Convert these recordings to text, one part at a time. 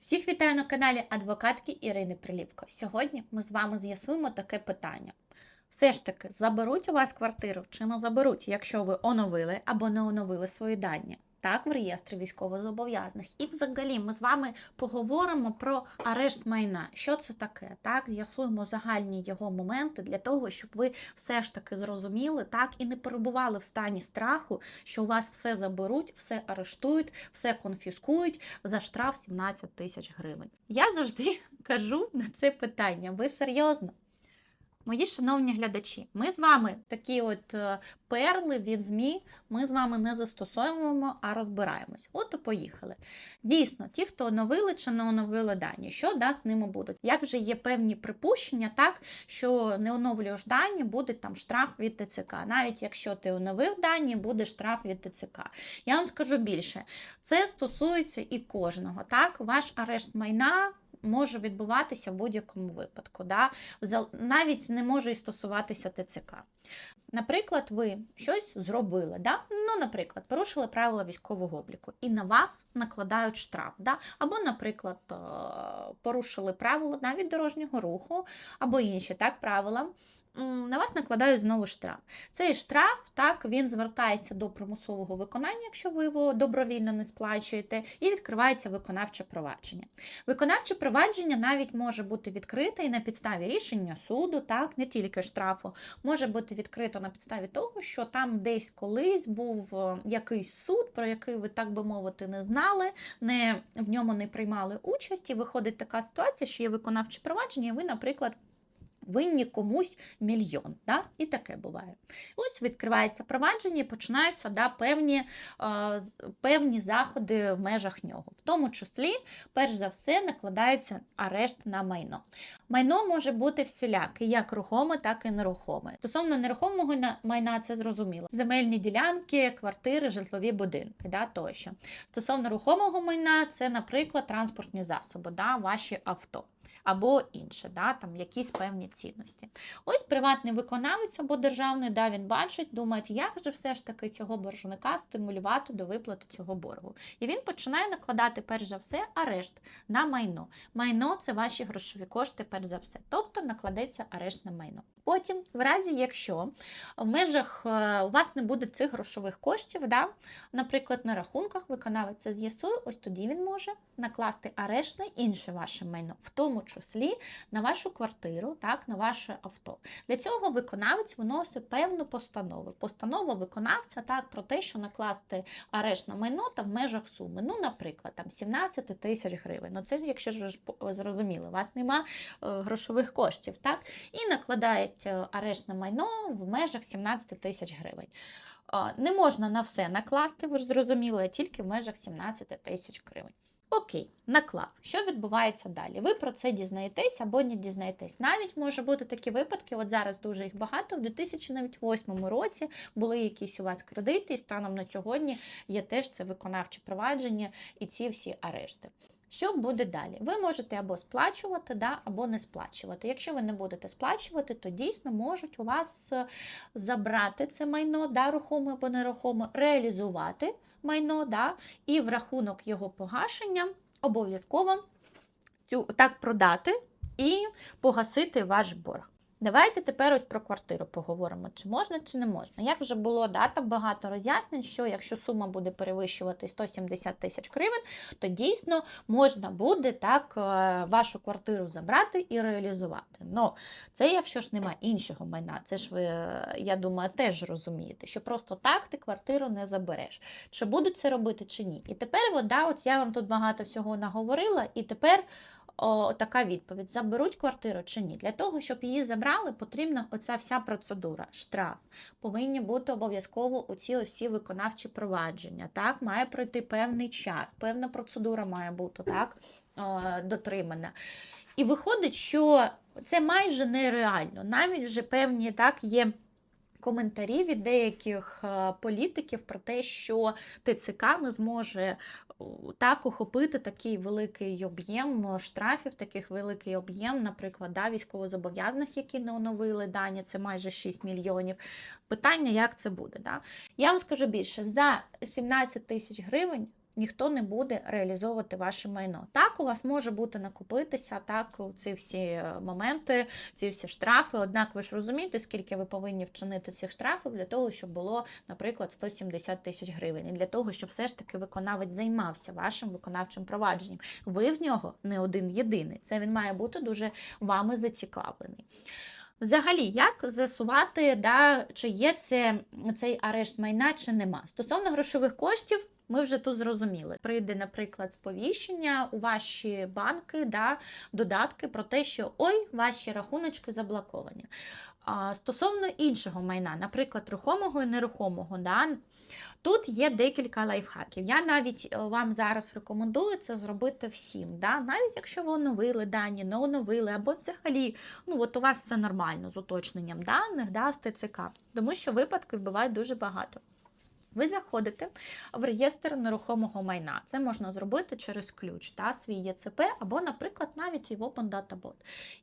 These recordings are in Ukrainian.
Всіх вітаю на каналі адвокатки Ірини Приліпко. Сьогодні ми з вами з'ясуємо таке питання. Все ж таки, заберуть у вас квартиру чи не заберуть, якщо ви оновили або не оновили свої дані. Так, в реєстрі військовозобов'язаних. І взагалі ми з вами поговоримо про арешт майна. Що це таке? Так, з'ясуємо загальні його моменти для того, щоб ви все ж таки зрозуміли, так, і не перебували в стані страху, що у вас все заберуть, все арештують, все конфіскують за штраф 17 тисяч гривень. Я завжди кажу на це питання. Ви серйозно? Мої шановні глядачі, ми з вами такі от е, перли від ЗМІ, ми з вами не застосовуємо, а розбираємось. От і поїхали. Дійсно, ті, хто оновили чи не оновили дані, що да, з ними будуть? Як вже є певні припущення, так що не оновлюєш дані, буде там штраф від ТЦК. Навіть якщо ти оновив дані, буде штраф від ТЦК. Я вам скажу більше, це стосується і кожного. Так, ваш арешт майна. Може відбуватися в будь-якому випадку, да? Навіть не може і стосуватися ТЦК. Наприклад, ви щось зробили, да? ну, наприклад, порушили правила військового обліку, і на вас накладають штраф. Да? Або, наприклад, е, порушили правила навіть дорожнього руху, або інші так, правила. На вас накладають знову штраф. Цей штраф, так, він звертається до примусового виконання, якщо ви його добровільно не сплачуєте, і відкривається виконавче провадження. Виконавче провадження навіть може бути відкрите і на підставі рішення суду, так, не тільки штрафу, може бути відкрито на підставі того, що там десь колись був е, якийсь суд, про який ви, так би мовити, не знали, не, в ньому не приймали участь, і виходить така ситуація, що є виконавче провадження, і ви, наприклад, винні комусь мільйон. Да? І таке буває. Ось відкривається провадження і починаються да, певні, е, певні заходи в межах нього. В тому числі, перш за все, накладається арешт на майно. Майно може бути всіляке, як рухоме, так і нерухоме. Стосовно нерухомого майна, це зрозуміло. Земельні ділянки, квартири, житлові будинки да, тощо. Стосовно рухомого майна, це, наприклад, транспортні засоби, да, ваші авто. Або інше, да, там якісь певні цінності. Ось приватний виконавець або державний, да, він бачить, думає, як же все ж таки цього боржника стимулювати до виплати цього боргу. І він починає накладати, перш за все, арешт на майно. Майно це ваші грошові кошти, перш за все. Тобто накладеться арешт на майно. Потім, в разі, якщо в межах е, у вас не буде цих грошових коштів, да, наприклад, на рахунках виконавець це з'ясує, ось тоді він може накласти арешт на інше ваше майно, в тому числі на вашу квартиру, так, на ваше авто. Для цього виконавець виносить певну постанову. Постанова виконавця так, про те, що накласти арешт на майно та в межах суми. Ну, наприклад, там 17 тисяч гривень. Ну, це, якщо ж ви зрозуміли, у вас нема е, грошових коштів, так? І накладають е, арешт на майно в межах 17 тисяч гривень. Е, Не можна на все накласти, ви ж зрозуміли, тільки в межах 17 тисяч гривень. Окей, наклав. Що відбувається далі? Ви про це дізнаєтесь або не дізнаєтесь. Навіть може бути такі випадки, от зараз дуже їх багато. В 2008 році були якісь у вас кредити, і станом на сьогодні є теж це виконавче провадження і ці всі арешти. Що буде далі? Ви можете або сплачувати, да, або не сплачувати. Якщо ви не будете сплачувати, то дійсно можуть у вас е, забрати це майно, да, рухоме або нерухоме, реалізувати майно, да, і в рахунок його погашення обов'язково так продати і погасити ваш борг. Давайте тепер ось про квартиру поговоримо, чи можна, чи не можна. Як вже було да, там багато роз'яснень, що якщо сума буде перевищувати 170 тисяч гривень, то дійсно можна буде так е, вашу квартиру забрати і реалізувати. Ну, це якщо ж немає іншого майна, це ж ви, е, я думаю, теж розумієте, що просто так ти квартиру не забереш. Чи будуть це робити, чи ні. І тепер, от, да, от я вам тут багато всього наговорила, і тепер о, така відповідь: заберуть квартиру чи ні. Для того, щоб її забрали, потрібна оця вся процедура, штраф. Повинні бути обов'язково оці всі виконавчі провадження. Так, має пройти певний час, певна процедура має бути так, дотримана. І виходить, що це майже нереально. Навіть вже певні так є. Коментарі від деяких е, політиків про те, що ТЦК не зможе так охопити такий великий об'єм штрафів, таких великий об'єм, наприклад, да, військовозобов'язаних, які не оновили дані, це майже 6 мільйонів. Питання, як це буде. Да? Я вам скажу більше, за 17 тисяч гривень ніхто не буде реалізовувати ваше майно. Так, у вас може бути накопитися, так, ці всі е, моменти, ці всі штрафи. Однак ви ж розумієте, скільки ви повинні вчинити цих штрафів для того, щоб було, наприклад, 170 тисяч гривень. І для того, щоб все ж таки виконавець займався вашим виконавчим провадженням. Ви в нього не один єдиний. Це він має бути дуже вами зацікавлений. Взагалі, як з'ясувати, да, чи є це, цей арешт майна, чи нема? Стосовно грошових коштів, ми вже тут зрозуміли. Прийде, наприклад, сповіщення у ваші банки, да, додатки про те, що ой, ваші рахуночки заблоковані. А, Стосовно іншого майна, наприклад, рухомого і нерухомого, да, тут є декілька лайфхаків. Я навіть е, вам зараз рекомендую це зробити всім. Да? Навіть якщо ви оновили дані, не оновили, або взагалі ну, от у вас все нормально з уточненням даних да, з ТЦК, тому що випадків буває дуже багато. Ви заходите в реєстр нерухомого майна. Це можна зробити через ключ та свій ЄЦП, або, наприклад, навіть і в Open Data Bot,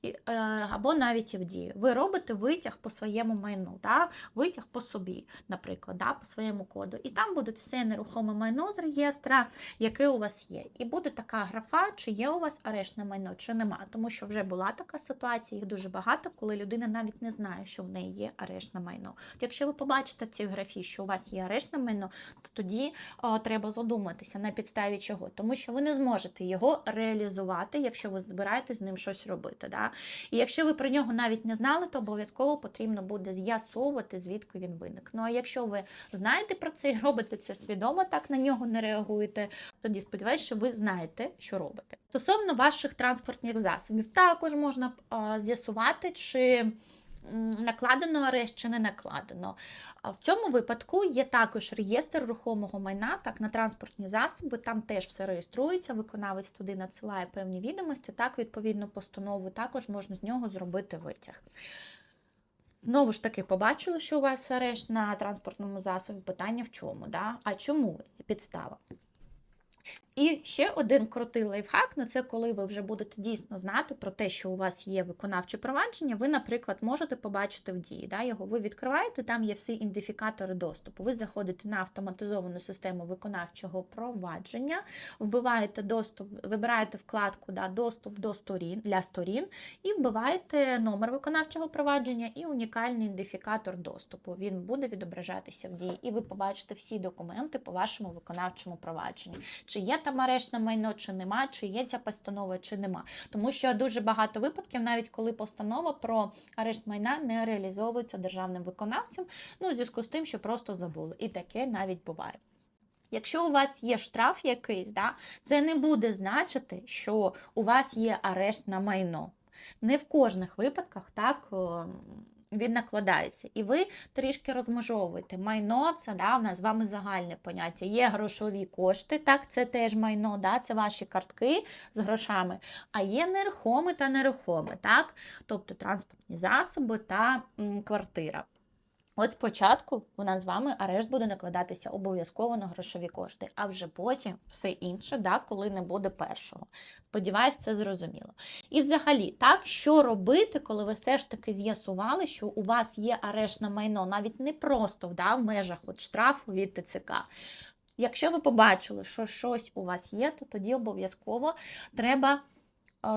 і, е, або навіть і в Дію. Ви робите витяг по своєму майну, та, витяг по собі, наприклад, да, по своєму коду. І там буде все нерухоме майно з реєстра, яке у вас є. І буде така графа, чи є у вас арештне майно, чи нема. Тому що вже була така ситуація, їх дуже багато, коли людина навіть не знає, що в неї є арештне майно. От Якщо ви побачите в цій графі, що у вас є арештне майно, то тоді о, треба задуматися на підставі чого, тому що ви не зможете його реалізувати, якщо ви збираєтесь з ним щось робити. Да? І якщо ви про нього навіть не знали, то обов'язково потрібно буде з'ясовувати, звідки він виник. Ну а якщо ви знаєте про це і робите це свідомо, так на нього не реагуєте, тоді сподіваюся, що ви знаєте, що робите. Стосовно ваших транспортних засобів, також можна з'ясувати, чи накладено арешт чи не накладено. В цьому випадку є також реєстр рухомого майна, так на транспортні засоби, там теж все реєструється, виконавець туди надсилає певні відомості, так, відповідно, постанову також можна з нього зробити витяг. Знову ж таки, побачили, що у вас арешт на транспортному засобі. Питання в чому? Да? А чому підстава? І ще один крутий лайфхак ну це коли ви вже будете дійсно знати про те, що у вас є виконавче провадження. Ви, наприклад, можете побачити в дії. Да, Його ви відкриваєте, там є всі ідентифікатори доступу. Ви заходите на автоматизовану систему виконавчого провадження, вбиваєте доступ, вибираєте вкладку да, Доступ до сторін для сторін і вбиваєте номер виконавчого провадження і унікальний ідентифікатор доступу. Він буде відображатися в дії, і ви побачите всі документи по вашому виконавчому провадженню. Чи є там арешт на майно, чи нема, чи є ця постанова, чи нема. Тому що дуже багато випадків, навіть коли постанова про арешт майна не реалізовується державним виконавцем, ну, у зв'язку з тим, що просто забули. І таке навіть буває. Якщо у вас є штраф якийсь, да, це не буде значити, що у вас є арешт на майно. Не в кожних випадках так він накладається. І ви трішки розмежовуєте. Майно це да, в нас з вами загальне поняття. Є грошові кошти, так, це теж майно, да, це ваші картки з грошами, а є нерухоме та нерухоме, так, тобто транспортні засоби та м, квартира. От спочатку у нас з вами арешт буде накладатися обов'язково на грошові кошти, а вже потім все інше, да, коли не буде першого. Сподіваюсь, це зрозуміло. І взагалі, так, що робити, коли ви все ж таки з'ясували, що у вас є арешт на майно, навіть не просто да, в межах от штрафу від ТЦК. Якщо ви побачили, що щось у вас є, то тоді обов'язково треба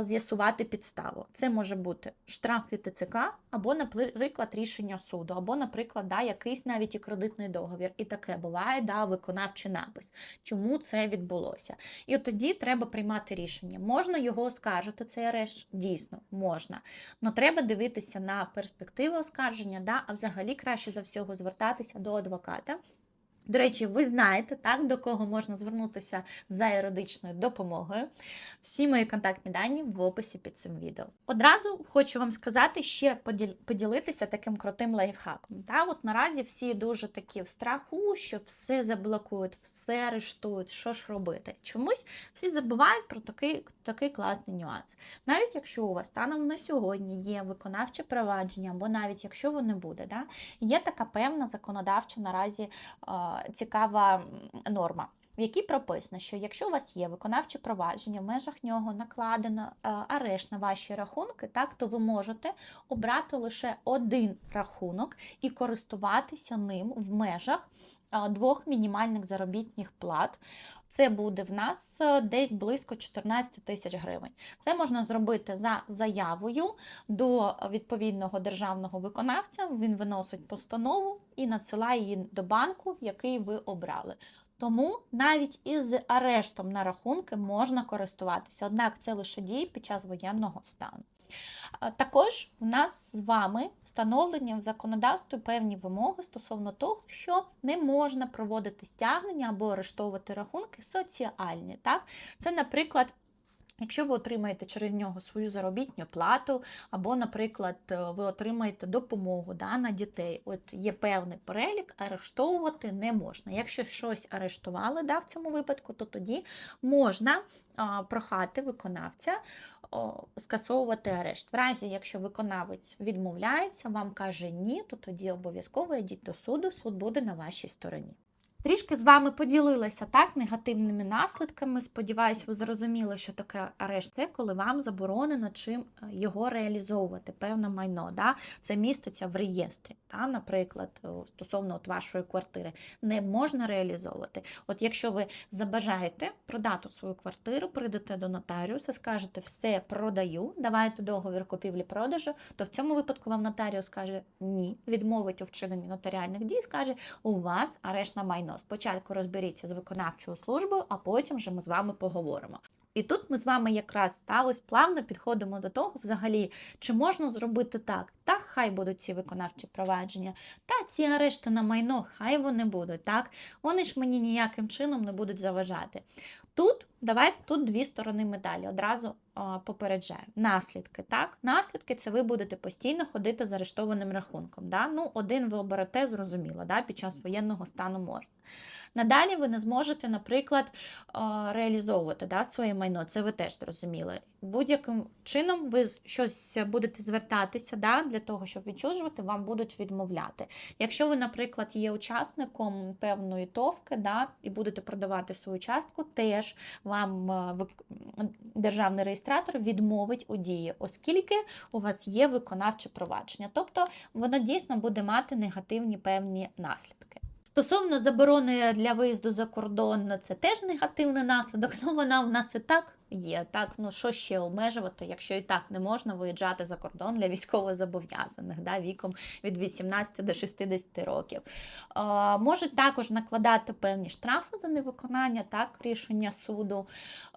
з'ясувати підставу. Це може бути штраф від ТЦК, або, наприклад, рішення суду, або, наприклад, да, якийсь навіть і кредитний договір. І таке буває, да, виконавчий напис. Чому це відбулося? І от тоді треба приймати рішення. Можна його оскаржити, цей арешт? Дійсно, можна. Але треба дивитися на перспективу оскарження, да, а взагалі краще за всього звертатися до адвоката. До речі, ви знаєте, так, до кого можна звернутися за юридичною допомогою. Всі мої контактні дані в описі під цим відео. Одразу хочу вам сказати, ще поділитися таким крутим лайфхаком. Та, от Наразі всі дуже такі в страху, що все заблокують, все арештують, що ж робити. Чомусь всі забувають про такий такий класний нюанс. Навіть якщо у вас станом на сьогодні є виконавче провадження, або навіть якщо воно буде, да, є така певна законодавча наразі цікава норма. В якій прописано, що якщо у вас є виконавче провадження, в межах нього накладено арешт на ваші рахунки, так то ви можете обрати лише один рахунок і користуватися ним в межах двох мінімальних заробітних плат Це буде в нас е, десь близько 14 тисяч гривень. Це можна зробити за заявою до відповідного державного виконавця. Він виносить постанову і надсилає її до банку, який ви обрали. Тому навіть із арештом на рахунки можна користуватися, однак це лише діє під час воєнного стану. Також в нас з вами встановлені в законодавстві певні вимоги стосовно того, що не можна проводити стягнення або арештовувати рахунки соціальні. Так? Це, наприклад, Якщо ви отримаєте через нього свою заробітну плату, або, наприклад, е, ви отримаєте допомогу да, на дітей, от є певний перелік, арештовувати не можна. Якщо щось арештували да, в цьому випадку, то тоді можна а, прохати виконавця скасовувати арешт. В разі, якщо виконавець відмовляється, вам каже ні, то тоді обов'язково йдіть до суду, суд буде на вашій стороні. Трішки з вами поділилася так негативними наслідками. Сподіваюсь, ви зрозуміли, що таке арешт. Це коли вам заборонено чим е, його реалізовувати, певне майно. Да? Це міститься в реєстрі. Та? Наприклад, стосовно от вашої квартири, не можна реалізовувати. От якщо ви забажаєте продати свою квартиру, прийдете до нотаріуса, скажете все продаю, давайте договір купівлі-продажу, то в цьому випадку вам нотаріус скаже ні, відмовить у вчиненні нотаріальних дій, скаже, у вас арешт на майно. Спочатку розберіться з виконавчою службою, а потім вже ми з вами поговоримо. І тут ми з вами якраз та плавно підходимо до того, взагалі, чи можна зробити так. Та хай будуть ці виконавчі провадження, та ці арешти на майно, хай вони будуть. так? Вони ж мені ніяким чином не будуть заважати. Тут давай тут дві сторони медалі. Одразу попереджаю. Наслідки. так? Наслідки це ви будете постійно ходити з арештованим рахунком. Да? Ну, один ви оберете, зрозуміло, да? під час воєнного стану можна. Надалі ви не зможете, наприклад, реалізовувати да, своє майно, це ви теж зрозуміли. Будь-яким чином ви щось будете звертатися да, для того, щоб відчужувати, вам будуть відмовляти. Якщо ви, наприклад, є учасником певної товки да, і будете продавати свою частку, теж вам державний реєстратор відмовить у дії, оскільки у вас є виконавче провадження. Тобто воно дійсно буде мати негативні певні наслідки. Стосовно заборони для виїзду за кордон, це теж негативний наслідок. Ну вона в нас і так є. Так, ну що ще обмежувати, якщо і так не можна виїжджати за кордон для військовозобов'язаних, да, віком від 18 до 60 років. Е, можуть також накладати певні штрафи за невиконання так, рішення суду.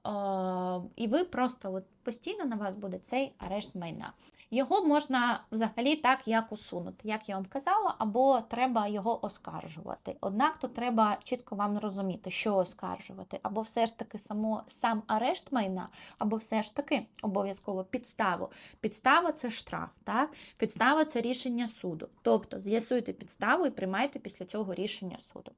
Е, і ви просто от, постійно на вас буде цей арешт майна. Його можна взагалі так як усунути, як я вам казала, або треба його оскаржувати. Однак то треба чітко вам розуміти, що оскаржувати, або все ж таки само, сам арешт майна, або все ж таки обов'язково підставу. Підстава це штраф, так? підстава це рішення суду. Тобто з'ясуйте підставу і приймайте після цього рішення суду.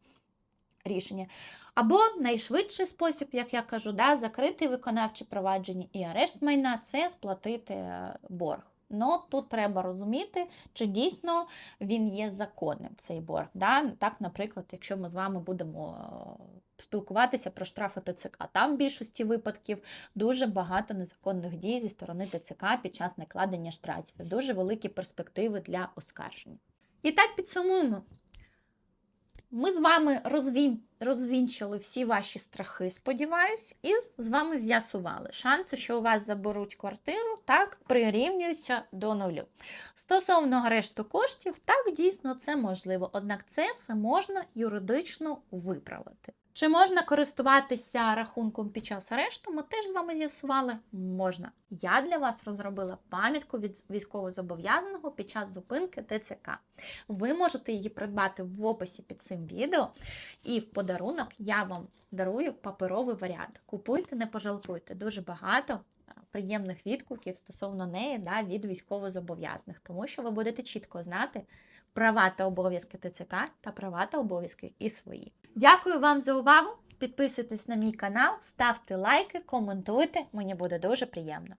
Рішення. Або найшвидший спосіб, як я кажу, да, закрити виконавче провадження і арешт майна це сплатити е, борг. Ну, тут треба розуміти, чи дійсно він є законним, цей борг. Да? Так, наприклад, якщо ми з вами будемо е, спілкуватися про штрафи ТЦК, там в більшості випадків дуже багато незаконних дій зі сторони ТЦК під час накладення штрафів, дуже великі перспективи для оскарження. І так підсумуємо. Ми з вами розвін... розвінчили всі ваші страхи, сподіваюсь, і з вами з'ясували. Шанси, що у вас заберуть квартиру, так, прирівнюються до нулю. Стосовно решту коштів, так, дійсно, це можливо, однак це все можна юридично виправити. Чи можна користуватися рахунком під час арешту? Ми теж з вами з'ясували. Можна. Я для вас розробила пам'ятку від військовозобов'язаного під час зупинки ТЦК. Ви можете її придбати в описі під цим відео, і в подарунок я вам дарую паперовий варіант. Купуйте, не пожалкуйте. Дуже багато приємних відгуків стосовно неї да, від військовозобов'язаних, тому що ви будете чітко знати права та обов'язки ТЦК та права та обов'язки і свої. Дякую вам за увагу! Підписуйтесь на мій канал, ставте лайки, коментуйте, мені буде дуже приємно.